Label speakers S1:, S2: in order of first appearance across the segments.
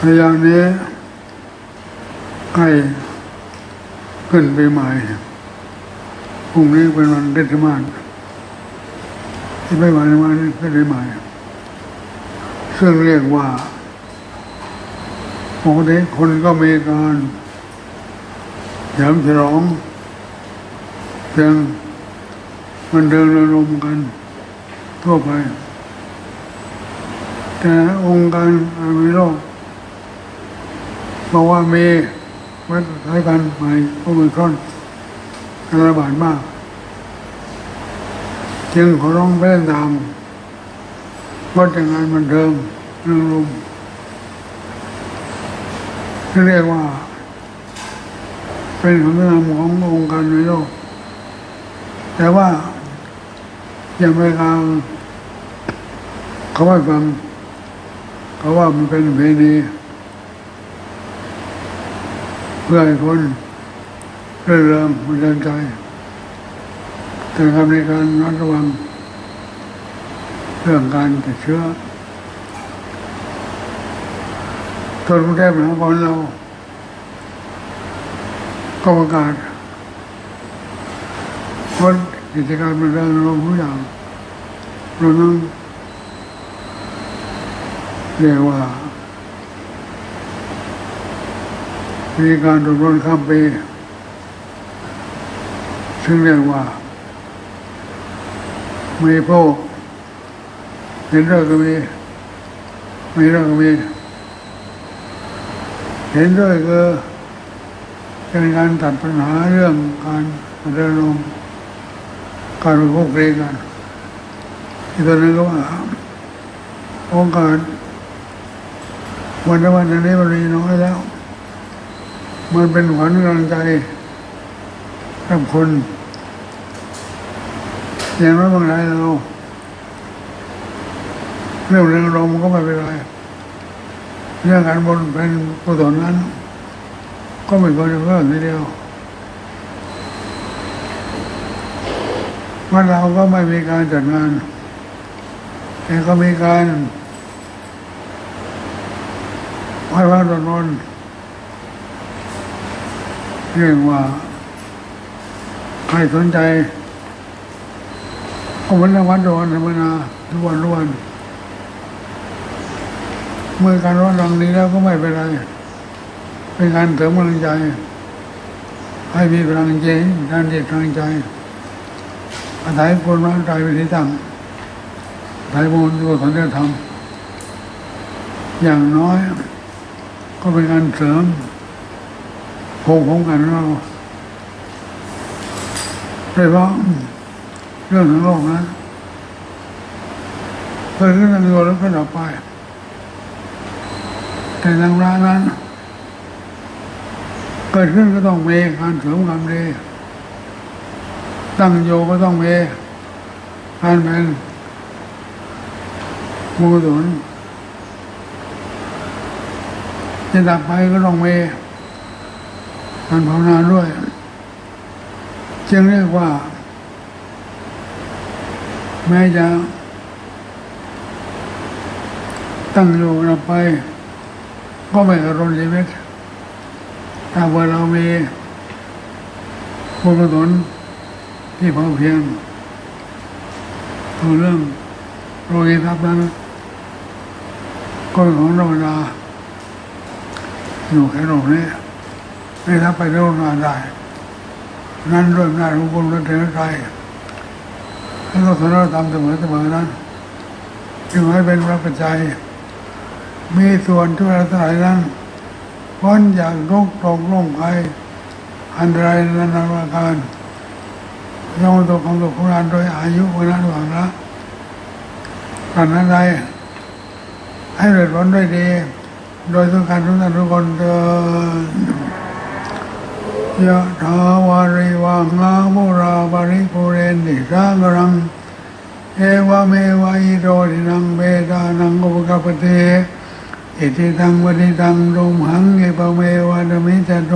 S1: พยายามนี้ใกล้ขึ้นไปใหม่พรุ่งนี้เป็นวันเทศมานที่ไม่วันมานี่ขึ้นไปใหม่ซึ่งเรียกว่าปกติคนก็มีการเฉลิมฉลองเพียงมันเดินระลมกันทั่วไป แต่องค์การอนามัยโลก บอกว่ามีว้คล้ายกันใหม่โอมิครอนการระบาดมาก จึงขอร้องไปเล่ตามวัดแต่งานบันเทิงเรื่องลมเรียกว่า เป็นคำแนะนำขององค์การนโลกแต่ว่ายังไม่กลางเขาไม่ฟังเขาว่ามันเป็นเพณี เพื่อให้คนเรื่อเริงมันเดินใจแต่ทำในการรัดระวังเรื่องการติดเชื้อทนกรุงเทพมหานครเรา ก็ประกาศงดกิจการบันเทิงรวมทุกอย่างเรานั่งเรียกว่า มีการรวจรนข้ามปี ซึ่งเรียกว่า มีผู้เห็นเรื่องก็มีไม่เรื่องก็มีเห็นด้วยคือเป็นการตัดปัญหาเรื่องการเดินลงการพวกเรียกันอีกตัวนึงก็ว่าโอกาสวันละวันนี้มันมีน้อยแล้ว มันเป็นขวัญกำลังใจกับคนอย่างน้อยบางรายเราเรื่องเรื่องลมก็ไม่เป็นไรเรื่องการบนเป็นกุศลนั้น ก็ไม่ควรจะเพิ่มทีเดียวว่าเราก็ไม่มีการจัดงาน แต่ก็มีการไหว้พระตนน เรียกว่า ใครสนใจก็วันละวันโดนธรรมนาทุกวันทุกวันเมื่อการร้อนรังนี้แล้วก็ไม่เป็นไร เป็นการเสริมกำลังใจ ให้มีพลังใจด้านจิตพลังใจอาศัยคนร่างกายเป็นที่ตั้งอาศัยบุญตัวสันติธรรมอย่างน้อย ก็เป็นการเสริม พงของกันเราโดยเฉพาะเรื่องของโลกนั้นเกิดขึ้นตั้งอยู่แล้วก็ดับไป แต่ทางร้านนั้น เกิดขึ้นก็ต้องมีการเสริมความดีตั้งโยก็ต้องมีการเป็นมูลสนจะดับไปก็ต้องมี การภาวนาด้วย จึงเรียกว่า แม้จะตั้งอยู่ดับไป ก็ไม่กระรนชีวิตถ้าว่าเรามีบุญกุศลที่พอเพียงตัวเรื่องโรยทับนั้นก็เป็นของธรรมดาอยู่แค่โลกนี้ ไม่รับไปโลกหน้าได้ นั่นด้วยอำนาจของบุญและเทวใจให้เราสนธรรมเสมอเสมอนั้นจึงให้เป็นพระปัจจัย มีส่วนที่เราทั้งหลายนั้นพ้นจากทุกข์ตกลงภัยอันใดนานาประการย่อมตกของตกของรานโดยอายุวันนั้นหวังละกันนั้นใดให้เดือดร้อนด้วยดี โดยทุกการทุกท่านทุกคนเดิน ยะถาวาริวังลาโมราบริปุเรนติสากรังเอวเมวะอิโรตินังเบดานังอุปกปปเตอิติตังวติตังดุมหังเอปเมวะดมิจโต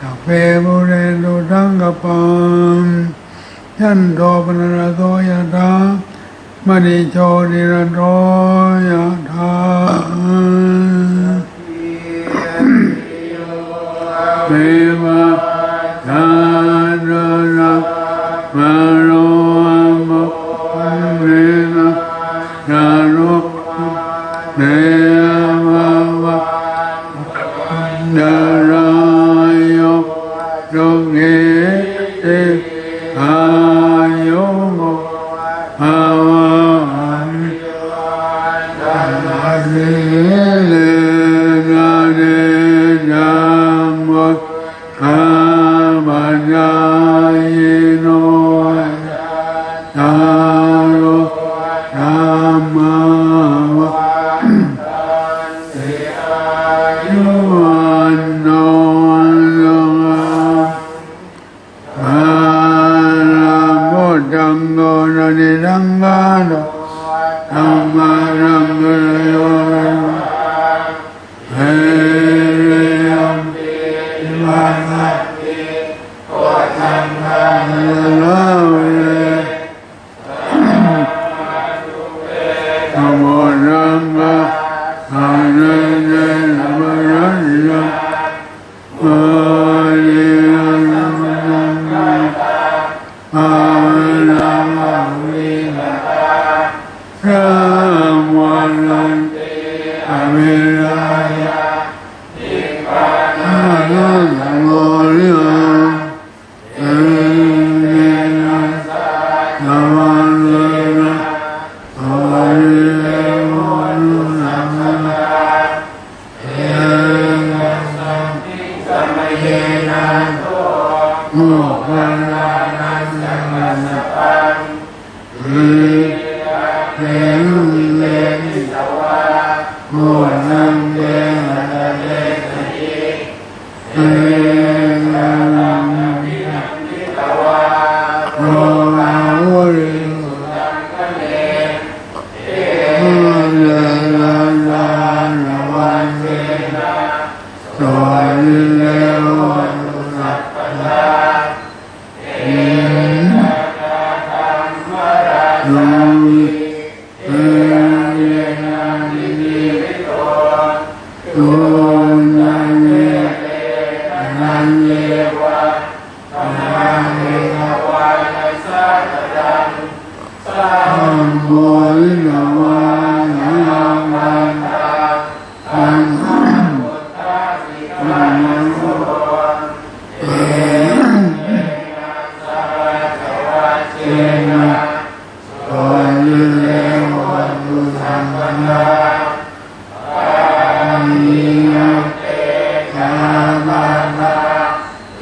S1: ตัพเพบุเรนุตังกปังยันโตปนรโตยะธามณิโชติระโตยะธา no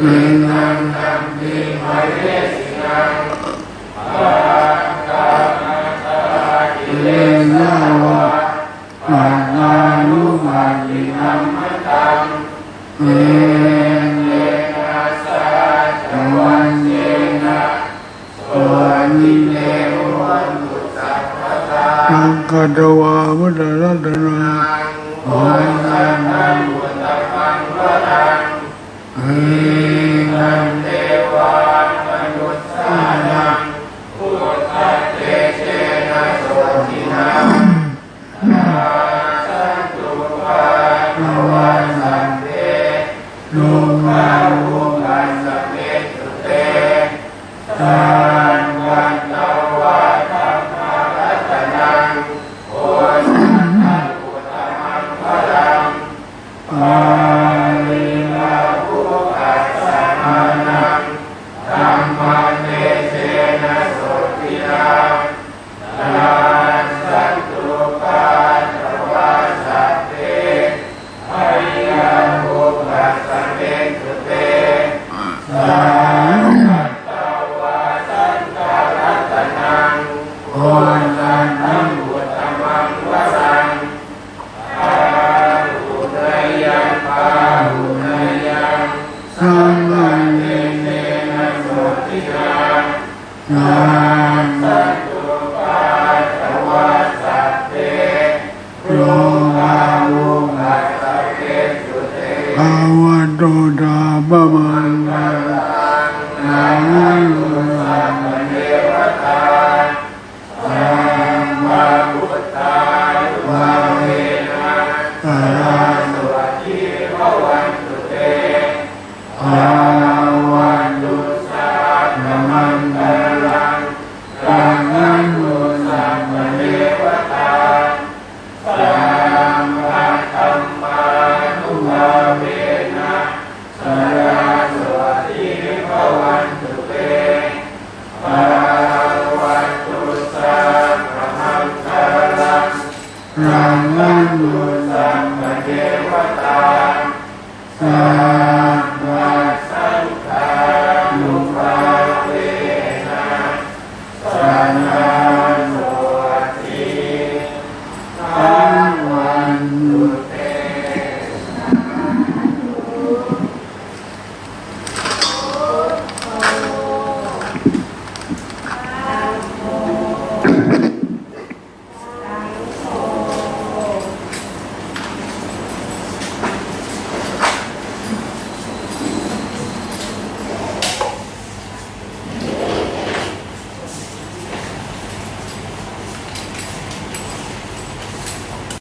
S1: อินังตัมปิมะเรสิยังปะกะะตะกิเลนะวะมานานุมานินัมมะตังเอเนนะสัจวันเยนะสวนิเนวันตุสัพพะตังกัตวะมุตตะตะนาโอนันตังบุตตังวะตัง นังนามุสัมเนวตา